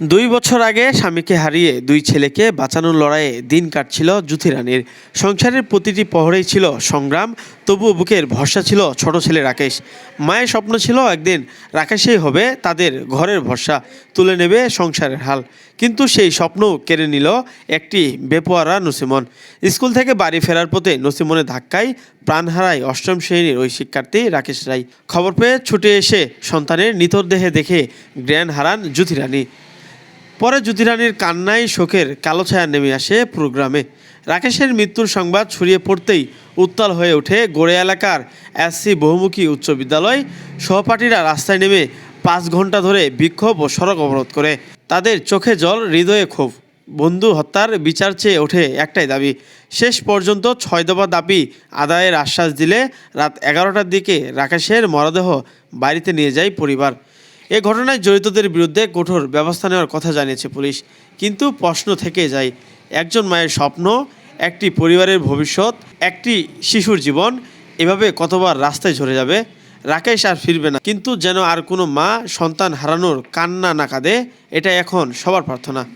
দুই বছর আগে স্বামীকে হারিয়ে দুই ছেলেকে বাঁচানোর লড়াইয়ে দিন কাটছিল জ্যোতিরানীর সংসারের প্রতিটি প্রহরেই ছিল সংগ্রাম, তবুও বুকের ভরসা ছিল ছোট ছেলে রাকেশ। মায়ের স্বপ্ন ছিল একদিন রাকেশেই হবে তাদের ঘরের ভরসা, তুলে নেবে সংসারের হাল। কিন্তু সেই স্বপ্ন কেড়ে নিল একটি বেপোয়ারা নসিমন। স্কুল থেকে বাড়ি ফেরার পথে নসিমনের ধাক্কায় প্রাণ হারায় অষ্টম শ্রেণির ওই শিক্ষার্থী রাকেশ রায়। খবর পেয়ে ছুটে এসে সন্তানের নিতর দেহে দেখে জ্ঞান হারান জ্যোতি রানী। পরে জ্যোতিরানীর কান্নায় শোকের কালো ছায়া নেমে আসে প্রোগ্রামে। রাকেশের মৃত্যুর সংবাদ ছড়িয়ে পড়তেই উত্তাল হয়ে ওঠে গোড়ে এলাকার এসসি বহুমুখী উচ্চ বিদ্যালয়। সহপাঠীরা রাস্তায় নেমে পাঁচ ঘণ্টা ধরে বিক্ষোভ ও সড়ক অবরোধ করে। তাদের চোখে জল, হৃদয়ে ক্ষোভ। বন্ধু হত্যার বিচার চেয়ে ওঠে একটাই দাবি, শেষ পর্যন্ত ছয় দফা দাবি আদায়ের আশ্বাস দিলে রাত এগারোটার দিকে রাকেশের মরদেহ বাড়িতে নিয়ে যায় পরিবার। এ ঘটনায় জড়িতদের বিরুদ্ধে কঠোর ব্যবস্থা নেওয়ার কথা জানিয়েছে পুলিশ। কিন্তু প্রশ্ন থেকে যায়, একজন মায়ের স্বপ্ন, একটি পরিবারের ভবিষ্যৎ, একটি শিশুর জীবন, এভাবে কতবার রাস্তায় ঝরে যাবে, রাকেশ আর ফিরবে না। কিন্তু যেন আর কোনো মা সন্তান হারানোর কান্না না কাঁদে এটা এখন সবার প্রার্থনা।